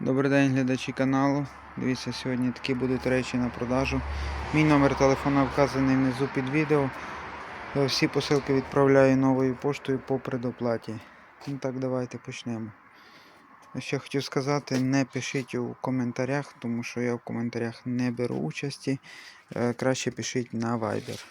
Добрий день, глядачі каналу. Дивіться, сьогодні такі будуть речі на продажу. Мій номер телефона вказаний внизу під відео. Всі посилки відправляю новою поштою по предоплаті. Ну так, давайте почнемо. Ще хотів сказати, не пишіть у коментарях, тому що я в коментарях не беру участі. Е, Краще пишіть на Viber.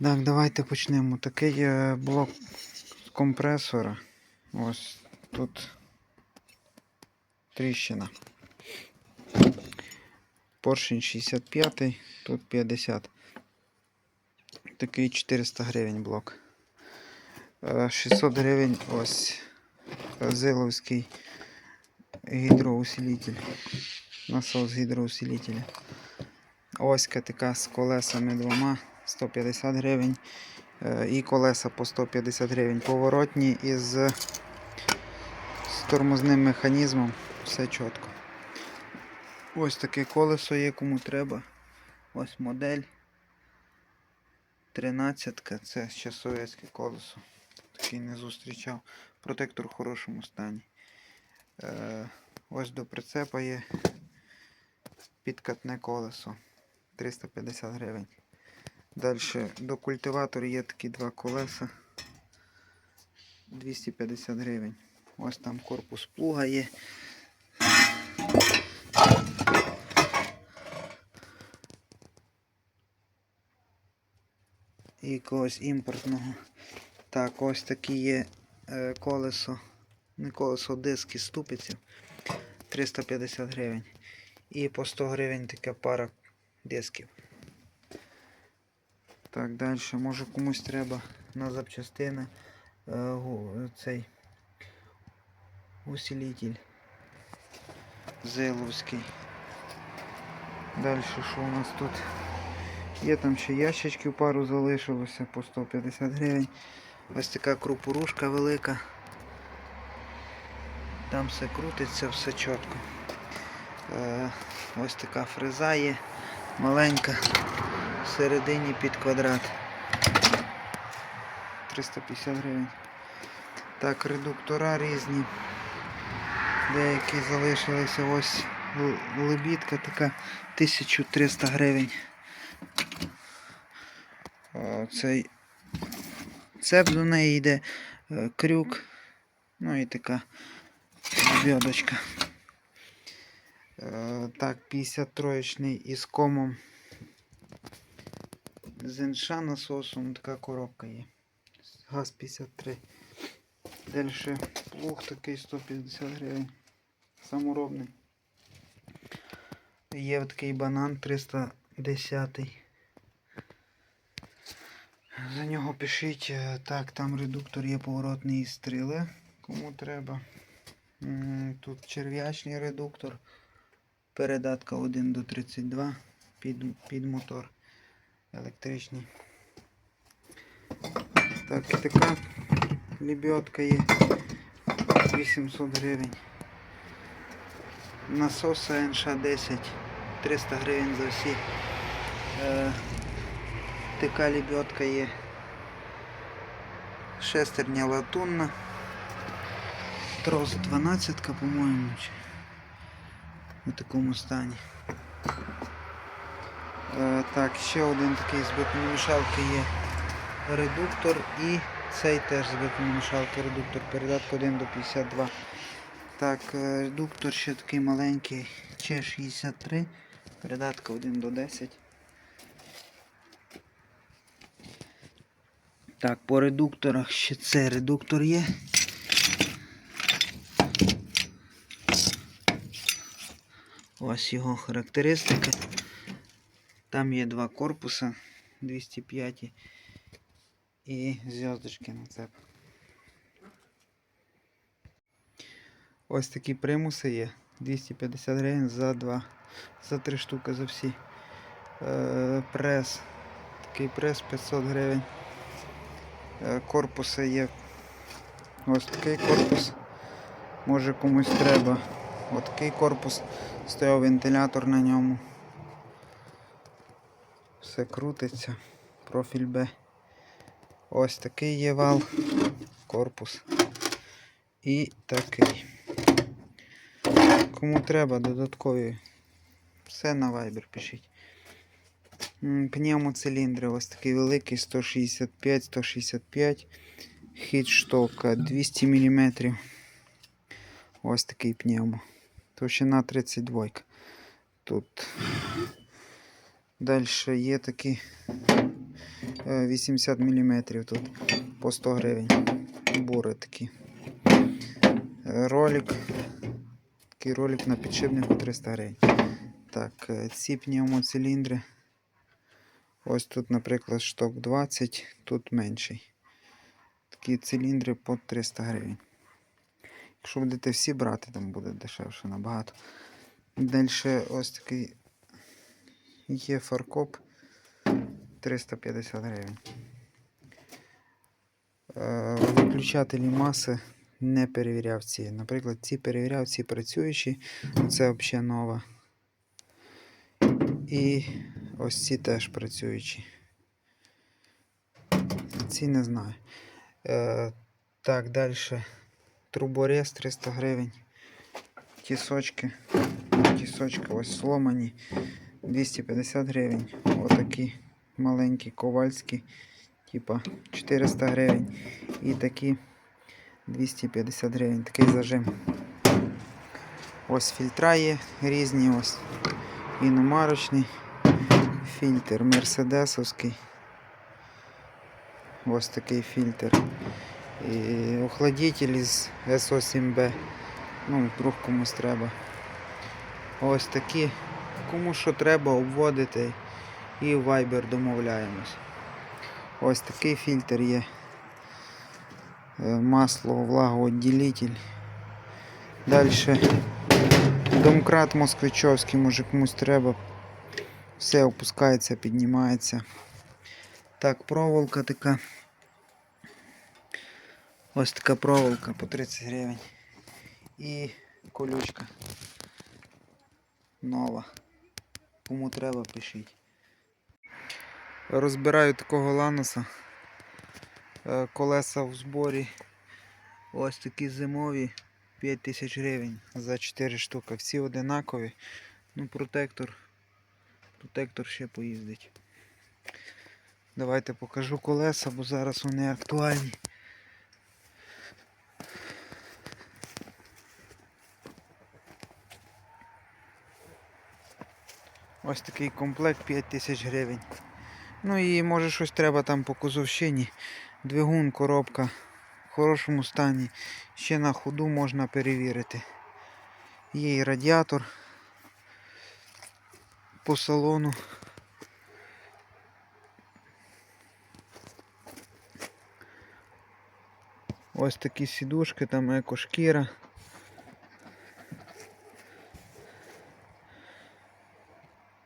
Так, давайте почнемо. Такий е, блок компресора. Ось тут тріщина. Поршень 65, тут 50. Такий 400 гривень блок. Е, 600 гривень ось Зиловський гідроусилитель. Насос гідроусилителя. Оська така з колесами двома 150 гривень. Е, І колеса по 150 гривень. Поворотні із з тормозним механізмом. Все чітко. Ось таке колесо є, кому треба. Ось модель. 13 це ще совєтське колесо. Такий не зустрічав. Протектор в хорошому стані. Е, ось до прицепа є підкатне колесо. 350 гривень. Далі до культиватора є такі два колеса. 250 гривень. Ось там корпус плуга є. Якогось імпортного. Так, ось такі є е, колесо. Не колесо, диски ступиців. 350 гривень. І по 100 гривень така пара дисків. Так, далі. Може комусь треба на запчастини е, цей усилитель Зиловський. Далі що у нас тут? Є там ще ящичків пару залишилося по 150 гривень. Ось така крупурушка велика. Там все крутиться, все чітко. Е, ось така фреза є, маленька, всередині під квадрат. 350 гривень. Так, редуктора різні. Деякі залишилися ось лебідка така 1300 гривень. Цей цеп до неї йде е, крюк. Ну і така бьодочка. Е, Так, 53-й із комом. З інша насосом така коробка є. ГАЗ 53. Далі плуг такий 150 гривень. Саморобний. Є такий банан 310. За нього пишіть. е, Так, там редуктор є поворотний із стріли. Кому треба. Тут черв'ячний редуктор. Передатка 1 до 32 під, під мотор електричний. Так, така лебедка є 800 гривень. Насоса НШ-10 300 гривень за всі. Е, така лебедка є. Шестерня латунна. Трос 12, по-моєму. У такому стані. Е, так, ще один такий з бетономішалки є редуктор і цей теж з бетономішалки редуктор. Передатка 1 до 52. Так, е, редуктор ще такий маленький, Ч63, передатка 1 до 10. Так, по редукторах ще цей редуктор є. Ось його характеристики. Там є два корпуса 205 і зв'язочки на цеп. Ось такі примуси є. 250 гривень за два. За три штуки за всі. Е, прес. Такий прес 500 гривень. Е, корпуси є. Ось такий корпус. Може комусь треба. Ось такий корпус. Стояв вентилятор на ньому. Все крутиться. Профіль Б. Ось такий є вал. Корпус. І такий. Кому треба, додаткові. Все на Viber пишіть. Пневмоциліндри ось такий великий 165-165. Хід штока 200 мм. Ось такий пневмо. Товщина 32. Тут. Далі є такі е, 80 мм тут по 100 гривень. Бури такі. Е, Ролик. Такий ролик на підшипнику 300 гривень. Так, е, ці пневмоциліндри. Ось тут, наприклад, шток 20, тут менший. Такі циліндри по 300 гривень. Якщо будете всі брати, там буде дешевше набагато. Далі ось такий є фаркоп 350 гривень. Е, Виключателі маси не перевіряв ці. Наприклад, ці перевіряв, ці працюючі. Це взагалі нова. І ось ці теж працюючі. Ці не знаю. Е, так, далі. Труборез 300 гривень. Тісочки. Тісочки ось сломані. 250 гривень. Отакі маленькі ковальські. Типа 400 гривень. І такі 250 гривень. Такий зажим. Ось фільтра є різні. Ось іномарочний. Фільтр мерседесовський. Ось такий фільтр. І охладитель із SO7B. Ну, вдруг комусь треба. Ось такі. Кому що треба, обводити і в Viber домовляємось. Ось такий фільтр є. Е, Масло, влагоотділитель. Далі домкрат москвичовський, може комусь треба. Все опускається, піднімається. Так, проволока така. Ось така проволока по 30 гривень. І колючка. Нова. Кому треба, пишіть. Розбираю такого ланоса. Е, Колеса в зборі. Ось такі зимові 5000 гривень за 4 штуки. Всі одинакові. Ну, протектор. Протектор ще поїздить. Давайте покажу колеса, бо зараз вони актуальні. Ось такий комплект 5000 гривень. Ну і може щось треба там по кузовщині. Двигун, коробка в хорошому стані. Ще на ходу можна перевірити. Є і радіатор по салону. Ось такі сідушки, там екошкіра.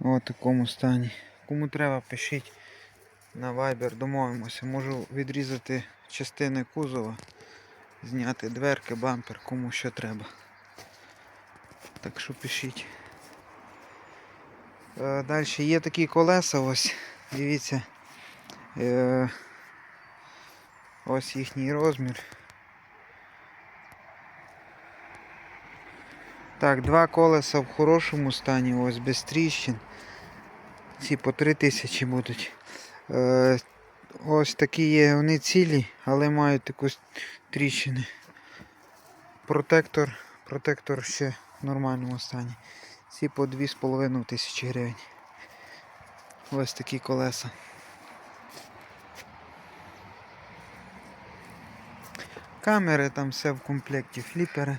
О такому стані. Кому треба, пишіть на Viber, домовимося. Можу відрізати частини кузова, зняти дверки, бампер, кому що треба. Так що пишіть. Е, Далі є такі колеса, ось, дивіться. Е, ось їхній розмір. Так, два колеса в хорошому стані, ось без тріщин. Ці по 3 тисячі будуть. Е, ось такі є, вони цілі, але мають таку тріщини. Протектор, протектор ще в нормальному стані. Ці по 2,5 тисячі гривень. Ось такі колеса. Камери там все в комплекті, фліпери.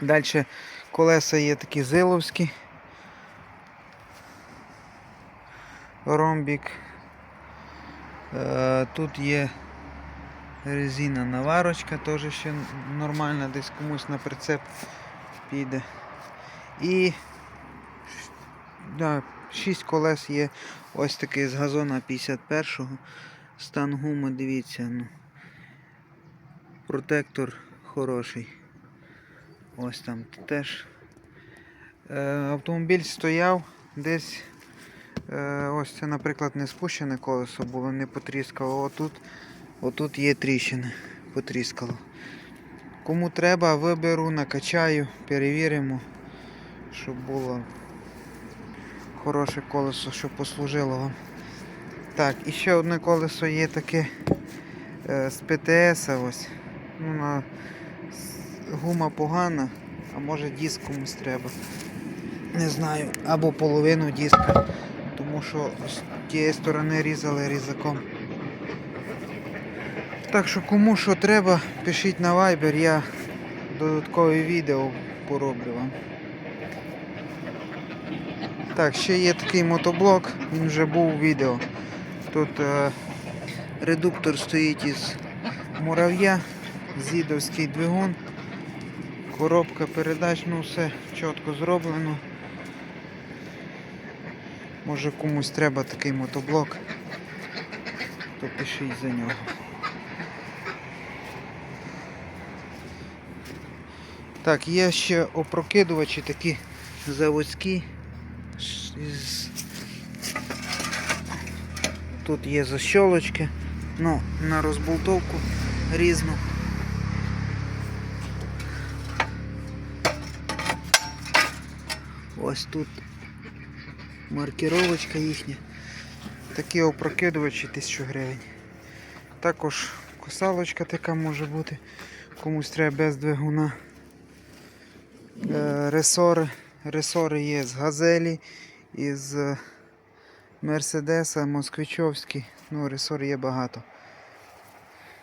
Далі колеса є такі зиловські. Ромбік. Е, Тут є резина наварочка, теж ще нормальна, десь комусь на прицеп піде. І да, 6 колес є ось такий з газона 51-го. Стан гуми, дивіться, ну. Протектор хороший. Ось там теж. Е, автомобіль стояв десь. Е, ось це, наприклад, не спущене колесо було, не потріскало. Отут, отут є тріщини, потріскало. Кому треба, виберу, накачаю, перевіримо, щоб було хороше колесо, щоб послужило вам. Так, і ще одне колесо є таке е, з ПТС. Ось. Ну. Гума погана, а може диск комусь треба. Не знаю, або половину диска, тому що з тієї сторони різали різаком. Так що кому що треба, пишіть на Viber, я додаткове відео пороблю вам. Так, ще є такий мотоблок, він вже був у відео. Тут е, редуктор стоїть із мурав'я, зідовський двигун, коробка передач, ну все чітко зроблено. Може комусь треба такий мотоблок, то пишіть за нього. Так, є ще опрокидувачі такі заводські. Тут є защолочки, ну, на розболтовку різну. Ось тут маркіровочка їхня. Такі опрокидувачі 1000 гривень. Також косалочка така може бути. Комусь треба без двигуна. Ресори. Ресори є з газелі, із е, Мерседеса, Москвичовський. Ну, ресор є багато.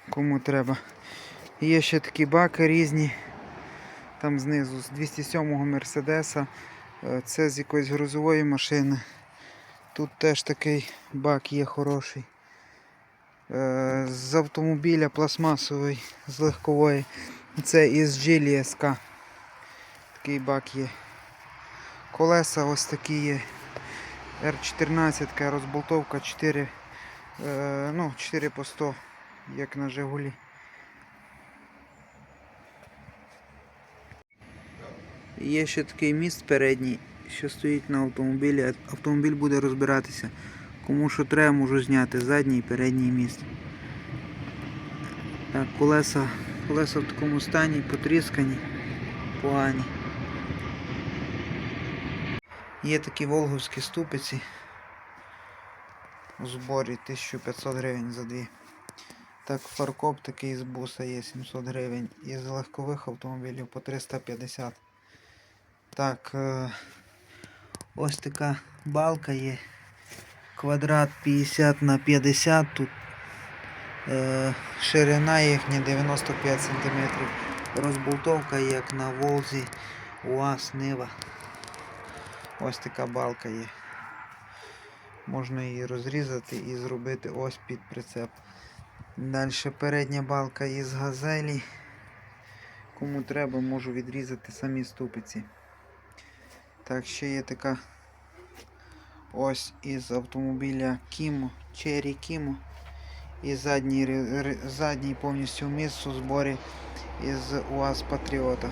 Кому треба. Є ще такі баки різні. Там знизу з 207-го Мерседеса. Е, Це з якоїсь грузової машини. Тут теж такий бак є хороший. Е, З автомобіля пластмасовий, з легкової. Це із Geely SK. Такий бак є. Колеса ось такі є. R14 розболтовка 4, е, ну, 4 по 100, як на Жигулі. Є ще такий міст передній, що стоїть на автомобілі. Автомобіль буде розбиратися. Кому що треба, можу зняти задній і передній міст. Так, колеса, колеса в такому стані, потріскані, погані. Є такі волговські ступиці у зборі 1500 гривень за дві. Так, фаркоп такий з буса є 700 гривень. І з легкових автомобілів по 350. Так, е, ось така балка є. Квадрат 50 на 50 тут. Е, ширина їхня 95 см. Розболтовка як на Волзі, УАЗ, Нива. Ось така балка є. Можна її розрізати і зробити ось під прицеп. Далі передня балка із газелі. Кому треба, можу відрізати самі ступиці. Так, ще є така ось із автомобіля Kimo, Cherry Kimo. І задній, задній повністю міст у зборі із УАЗ Патріота.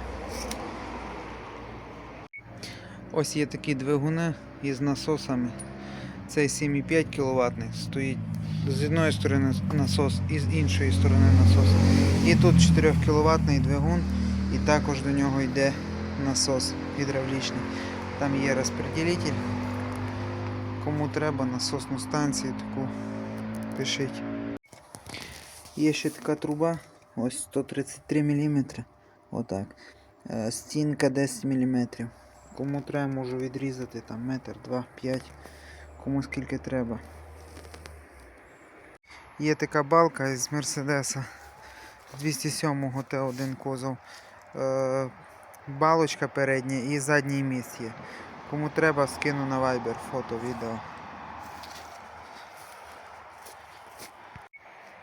Ось є такі двигуни із насосами. Цей 7,5 кВт стоїть з одної сторони насос і з іншої сторони насос. І тут 4 кВт двигун, і також до нього йде насос гідравлічний. Там є розпределитель. Кому треба насосну станцію таку пишіть. Є ще така труба, ось 133 мм. Отак. Е, Стінка 10 мм. Кому треба, можу відрізати там метр, два, п'ять. Кому скільки треба. Є така балка із Мерседеса 207-го Т1 козов. Е, балочка передня і задній міст є. Кому треба, скину на Viber фото, відео.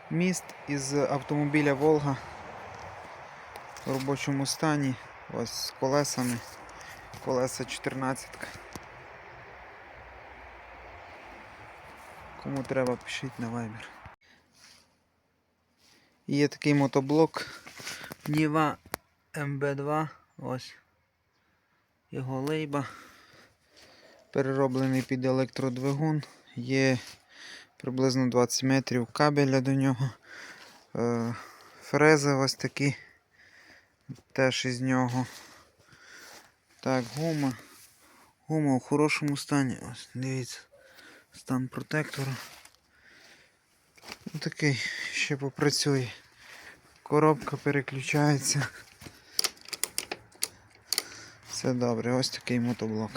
Міст із автомобіля Волга в робочому стані. Ось з колесами. Колеса 14. Кому треба, пишіть на Viber. Є такий мотоблок Ніва МБ2. Ось його лейба. Перероблений під електродвигун. Є приблизно 20 метрів кабеля до нього. Е, Фрези ось такі Теж із нього. Так, гума. Гума у хорошому стані. Ось, дивіться. Стан протектора. Ну, такий ще попрацює. Коробка переключається. Все добре, ось такий мотоблок.